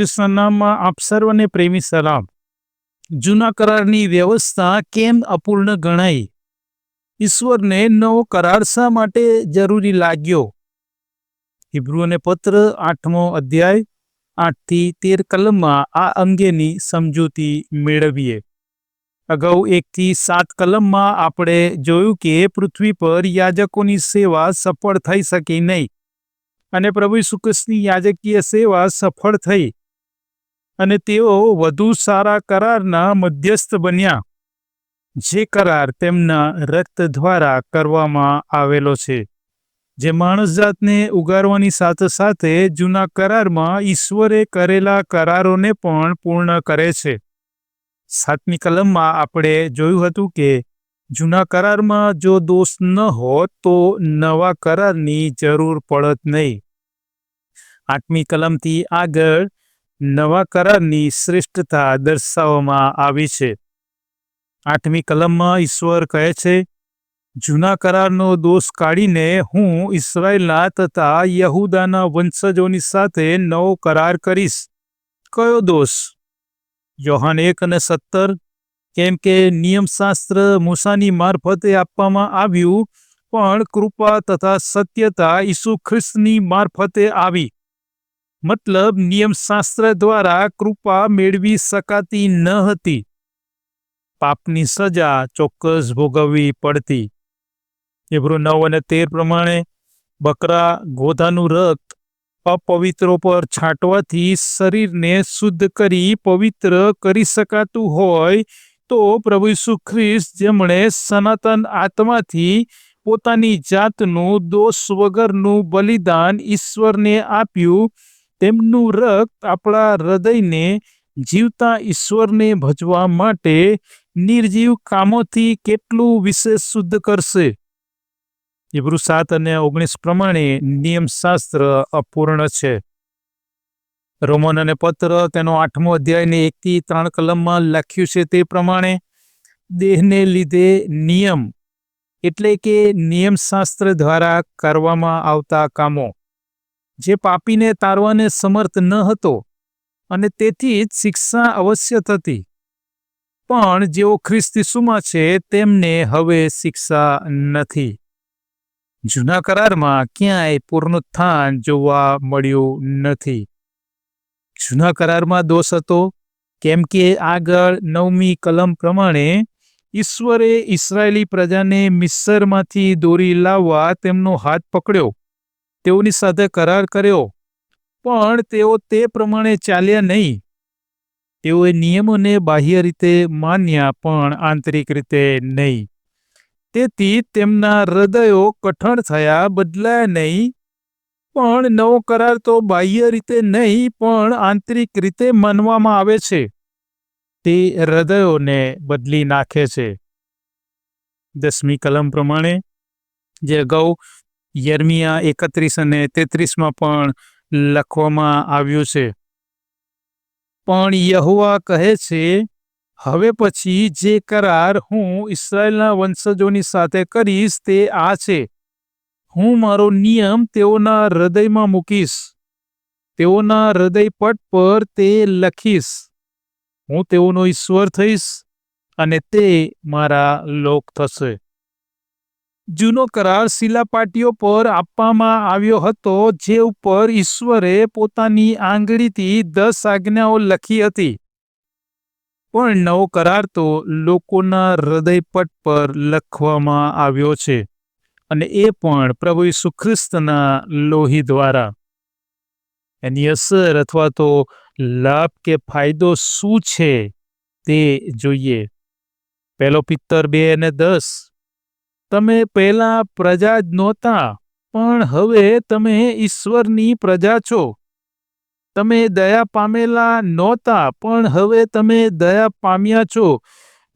કૃષ્ણ નામમાં આપ સર્વને પ્રેમી સલામ. જૂના કરારની વ્યવસ્થા કેમ અપૂર્ણ ગણાઈ? ઈશ્વરને નવો કરાર શા માટે જરૂરી લાગ્યો? હિબ્રુઓને પત્ર આઠમો અધ્યાય આઠથી તેર કલમમાં આ અંગેની સમજૂતી મેળવીએ. અગાઉ એકથી સાત કલમમાં આપણે જોયું કે પૃથ્વી પર યાજકોની સેવા સફળ થઈ શકી નહીં. અને પ્રભુ શ્રીકૃષ્ણની યાજકીય સેવા સફળ થઈ. અને તેઓ વધુ સારા કરારના મધ્યસ્થ બન્યા, જે કરાર તેમના રક્ત દ્વારા કરવામાં આવેલો છે, જે માણસ જાતને ઉગારવાની સાથે સાથે જૂના કરારમાં ઈશ્વરે કરેલા કરારોને પણ પૂર્ણ કરે છે. સાતમી કલમમાં આપણે જોયું હતું કે, જૂના કરારમાં જો દોષ ન હોત તો નવા કરારની જરૂર પડત નહીં. આઠમી કલમથી આગળ નવા કરારની શ્રેષ્ઠતા દર્શાવવામાં આવી છે. આઠમી કલમમાં ઈશ્વર કહે છે, જૂના કરારનો દોષ કાઢીને હું ઇસરાયેલના તથા યહુદાના વંશજોની સાથે નવો કરાર કરીશ. કયો દોષ? યોહાન એક અને સત્તર, કેમ કે નિયમશાસ્ત્ર મૂસાની મારફતે આપવામાં આવ્યું, પણ કૃપા તથા સત્યતા ઈસુ ખ્રિસ્તની મારફતે આવી. મતલબ નિયમશાસ્ત્ર દ્વારા કૃપા મેળવી શકાતી ન હતી. પાપની સજા ચોક્કસ ભોગવવી પડતી. એબ્રો નવ અને તેર પ્રમાણે બકરા ગોધાનું રક્ત અપવિત્રો પર છાંટવાથી શરીરને શુદ્ધ કરી પવિત્ર કરી શકાતું હોય તો પ્રભુ ઈસુ ખ્રિસ્ત જેમણે સનાતન આત્માથી પોતાની જાતનું દોષ વગરનું બલિદાન ઈશ્વરને આપ્યું તેમનું રક્ત આપણા હૃદયને જીવતા ઈશ્વરને ભજવા માટે નિર્જીવ કામોથી કેટલું વિશેષ શુદ્ધ કરશે? હિબ્રુ સાત અને ઓગણીસ પ્રમાણે નિયમશાસ્ત્ર અપૂર્ણ છે. રોમન અને પત્ર તેનો આઠમો અધ્યાયને એકથી ત્રણ કલમમાં લખ્યું છે તે પ્રમાણે, દેહને લીધે નિયમ એટલે કે નિયમશાસ્ત્ર દ્વારા કરવામાં આવતા કામો. જે પાપીને તારવાને સમર્થ ન હતો અને તેથી જ શિક્ષા અવશ્ય થતી. પણ જેઓ ખ્રિસ્તીસુમાં છે, તેમને હવે શિક્ષા નથી. જૂના કરારમાં ક્યાંય પૂર્ણોત્થાન જોવા મળ્યું નથી. જૂના કરારમાં દોષ હતો, કેમ કે આગળ નવમી કલમ પ્રમાણે ઈશ્વરે ઇસરાયેલી પ્રજાને મિસ્રમાંથી દોરી લાવવા તેમનો હાથ પકડ્યો. તેઓની સાથે કરાર કર્યો, પણ તેઓ તે પ્રમાણે ચાલ્યા નહીં. તેઓએ નિયમોને બાહ્ય રીતે માન્યા, પણ આંતરિક રીતે નહીં. તેથી તેમના હૃદયો કઠણ થયા, બદલાયા નહીં. પણ નવો કરાર તો બાહ્ય રીતે નહીં, પણ આંતરિક રીતે માનવામાં આવે છે. તે હૃદયોને બદલી નાખે છે. દસમી કલમ પ્રમાણે, જે અગાઉ યર્મિયા એકત્રીસ અને તેત્રીસમાં પણ લખવામાં આવ્યું છે. પણ યહુવા કહે છે, હવે પછી જે કરાર હું ઇસરાયેલના વંશજોની સાથે કરીશ તે આ છે. હું મારો નિયમ તેઓના હૃદયમાં મૂકીશ. તેઓના હૃદયપટ પર તે લખીશ. હું તેઓનો ઈશ્વર થઈશ અને તે મારા લોક થશે. જૂનો કરાર શિલાપાટીઓ પર આપવામાં આવ્યો હતો, જે ઉપર ઈશ્વરે પોતાની આંગળીથી દસ આજ્ઞાઓ લખી હતી. પણ નવો કરાર તો લોકોના હૃદયપટ પર લખવામાં આવ્યો છે અને એ પણ પ્રભુ ઈસુ ખ્રિસ્તના લોહી દ્વારા. એની અસર અથવા તો લાભ કે ફાયદો શું છે તે જોઈએ. પહેલો પિત્તર બે અને દસ. તમે પહેલા પ્રજા જ નહોતા, પણ હવે તમે ઈશ્વરની પ્રજા છો. તમે દયા પામેલા નહોતા, પણ હવે તમે દયા પામ્યા છો.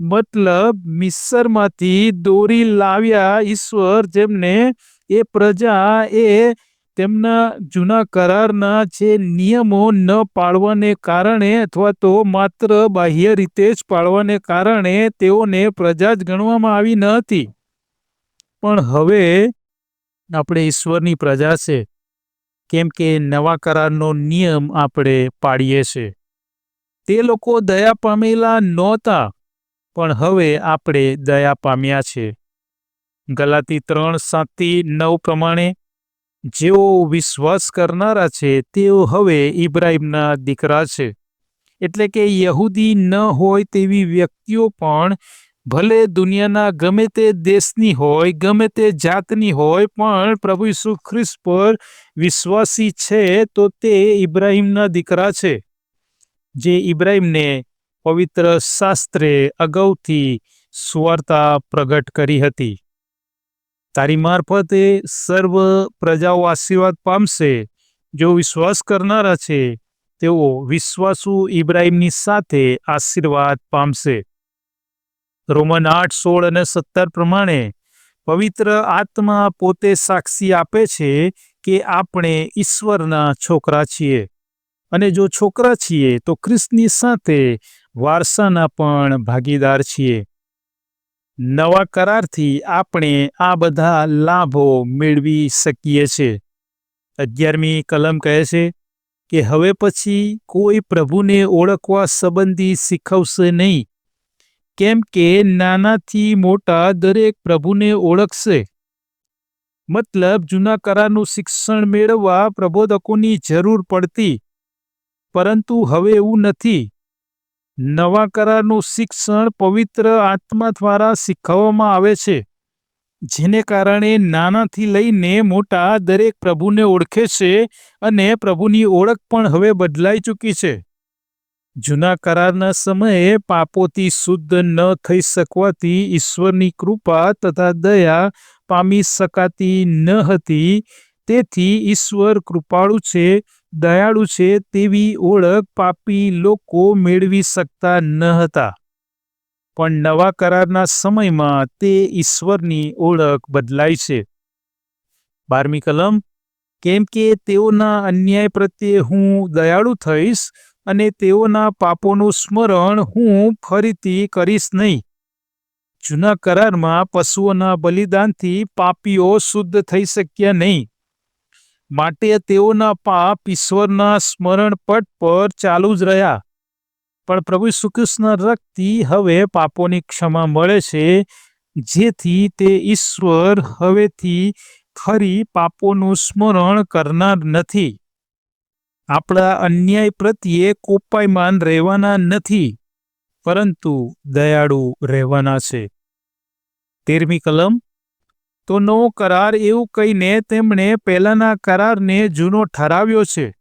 મતલબ, મિસરમાંથી દોરી લાવ્યા ઈશ્વર જેમને એ પ્રજા એ તેમના જૂના કરારના જે નિયમો ન પાળવાને કારણે અથવા તો માત્ર બાહ્ય રીતે જ પાળવાને કારણે તેઓને પ્રજા જ ગણવામાં આવી ન હતી. પણ હવે આપણે ઈશ્વરની પ્રજા છે, કેમ કે નવા કરારનો નિયમ આપણે પાડીએ છે. તે લોકો દયા પામેલા નહોતા, પણ હવે આપણે દયા પામ્યા છે. ગલાતી ત્રણ સાતથી નવ પ્રમાણે, જેઓ વિશ્વાસ કરનારા છે, તેઓ હવે ઇબ્રાહિમના દીકરા છે. એટલે કે યહૂદી ન હોય તેવી વ્યક્તિઓ પણ ભલે દુનિયાના ગમે તે દેશની હોય, ગમે તે જાતની હોય, પણ પ્રભુ ઈસુ ખ્રિસ્ત પર વિશ્વાસી છે તો તે ઇબ્રાહીમના દીકરા છે, જે ઇબ્રાહીમને પવિત્ર શાસ્ત્રે અગાઉથી સુવાર્તા પ્રગટ કરી હતી. તારી મારફતે સર્વ પ્રજાઓ આશીર્વાદ પામશે. જો વિશ્વાસ કરનારા છે, તેઓ વિશ્વાસુ ઇબ્રાહીમની સાથે આશીર્વાદ પામશે. રોમન આઠ, સોળ અને સત્તર પ્રમાણે પવિત્ર આત્મા પોતે સાક્ષી આપે છે કે આપણે ઈશ્વરના છોકરા છીએ. અને જો છોકરા છીએ, તો ખ્રિસ્તની સાથે વારસાના પણ ભાગીદાર છીએ. નવા કરારથી આપણે આ બધા લાભો મેળવી શકીએ છીએ અગિયારમી કલમ કહે છે કે હવે પછી કોઈ પ્રભુને ઓળખવા સંબંધી શીખવશે નહીં. કેમ કે નાનાથી મોટા દરેક પ્રભુને ઓળખશે. મતલબ જૂના કરારનું શિક્ષણ મેળવવા પ્રબોધકોની જરૂર પડતી. પરંતુ હવે એવું નથી. નવા કરારનું શિક્ષણ પવિત્ર આત્મા દ્વારા શીખવવામાં આવે છે, જેને કારણે નાનાથી લઈને મોટા દરેક પ્રભુને ઓળખે છે અને પ્રભુની ઓળખ પણ હવે બદલાઈ ચૂકી છે. જૂના કરારના સમયે પાપોથી શુદ્ધ ન થઈ શકવાથી ઈશ્વરની કૃપા તથા દયા પામી શકાતી ન હતી. તેથી ઈશ્વર કૃપાળુ છે, દયાળુ છે તેવી ઓળખ પાપી લોકો મેળવી શકતા ન હતા. પણ નવા કરારના સમયમાં તે ઈશ્વરની ઓળખ બદલાય છે. બારમી કલમ, કેમ કે તેઓના અન્યાય પ્રત્યે હું દયાળુ થઈશ અને તેઓના પાપોનું સ્મરણ હું ફરીથી કરીશ નહીં. જૂના કરારમાં પશુઓના બલિદાનથી પાપીઓ શુદ્ધ થઈ શક્યા નહીં. માટે તેઓના પાપ ઈશ્વરના સ્મરણ પટ પર ચાલુ જ રહ્યા. પણ પ્રભુ શ્રીકૃષ્ણ રક્તથી હવે પાપોની ક્ષમા મળે છે, જેથી તે ઈશ્વર હવેથી ખરી પાપોનું સ્મરણ કરનાર નથી. આપણા અન્યાય પ્રત્યે કોપાયમાન રહેવાના નથી, પરંતુ દયાળુ રહેવાના છે. તેરમી કલમ, તો નવો કરાર એવું કહીને તેમણે પહેલાના કરારને જૂનો ઠરાવ્યો છે.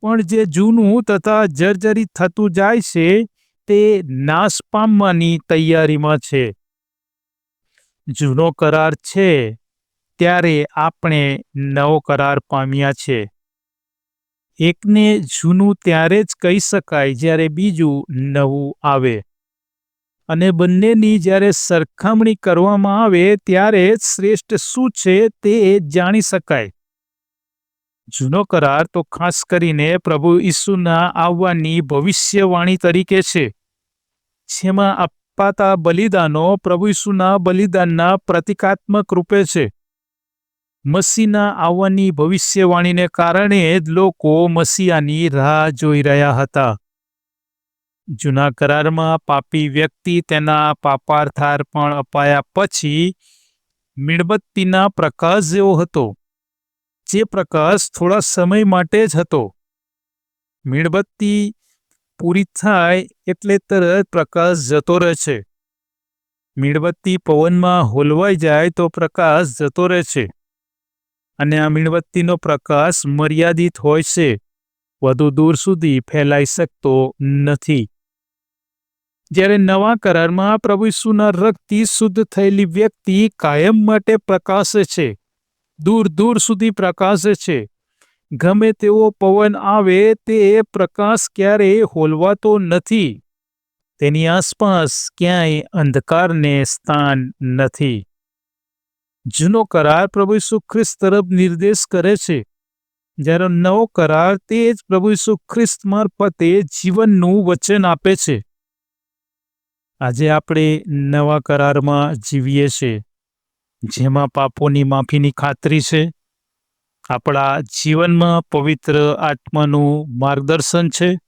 પણ જે જૂનું તથા જર્જરિત થતું જાય છે, તે નાશ પામવાની તૈયારીમાં છે. જૂનો કરાર છે, ત્યારે આપણે નવો કરાર પામ્યા છે. એકને જૂનું ત્યારે જ કહી શકાય જ્યારે બીજું નવું આવે. અને બંનેની જ્યારે સરખામણી કરવામાં આવે ત્યારે શ્રેષ્ઠ શું છે તે જાણી શકાય. જૂનો કરાર તો ખાસ કરીને પ્રભુ ઈસુના આવવાની ભવિષ્યવાણી તરીકે છે. જેમાં અપાતા બલિદાનો પ્રભુ ઈસુના બલિદાનના પ્રતિકાત્મક રૂપે છે. મસીના આવવાની ભવિષ્યવાણીને કારણે જ લોકો મસીહાની રાહ જોઈ રહ્યા હતા. જૂના કરારમાં પાપી વ્યક્તિ તેના પાપાર્થાર પણ અપાયા પછી મીણબત્તીના પ્રકાશ જેવો હતો, જે પ્રકાશ થોડા સમય માટે જ હતો. મીણબત્તી પૂરી થાય એટલે તરત પ્રકાશ જતો રહે છે. મીણબત્તી પવનમાં હોલવાઈ જાય તો પ્રકાશ જતો રહે છે. અને આ મીણબત્તીનો પ્રકાશ મર્યાદિત હોય છે. વધુ દૂર સુધી ફેલાઈ શકતો નથી. જ્યારે નવા કરારમાં પ્રભુ ઈસુના રક્તથી શુદ્ધ થયેલી વ્યક્તિ કાયમ માટે પ્રકાશે છે, દૂર દૂર સુધી પ્રકાશે છે. ગમે તેવો પવન આવે, તે પ્રકાશ ક્યારેય હોલવાતો નથી. તેની આસપાસ ક્યાંય અંધકારને સ્થાન નથી. જૂનો કરાર પ્રભુ ઈસુ ખ્રિસ્ત તરફ નિર્દેશ કરે છે. જ્યારે નવો કરાર તે જ પ્રભુ ઈસુ ખ્રિસ્ત મારફતે જીવનનું વચન આપે છે. આજે આપણે નવા કરારમાં જીવીએ છીએ. જેમાં પાપોની માફીની ખાતરી છે. આપણા જીવનમાં પવિત્ર આત્માનું માર્ગદર્શન છે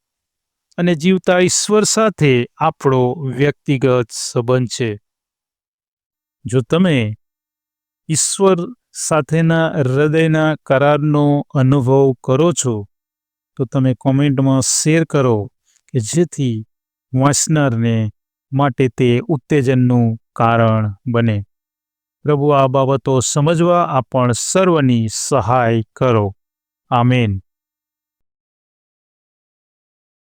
અને જીવતા ઈશ્વર સાથે આપણો વ્યક્તિગત સંબંધ છે. જો તમે ઈશ્વર સાથેના હૃદયના કરારનો અનુભવ કરો છો, તો તમે કોમેન્ટમાં શેર કરો કે જેથી વાંચનારને માટે તે ઉત્તેજનનું કારણ બને. પ્રભુ આ બાબતો સમજવા આપણ સર્વની સહાય કરો. આમેન.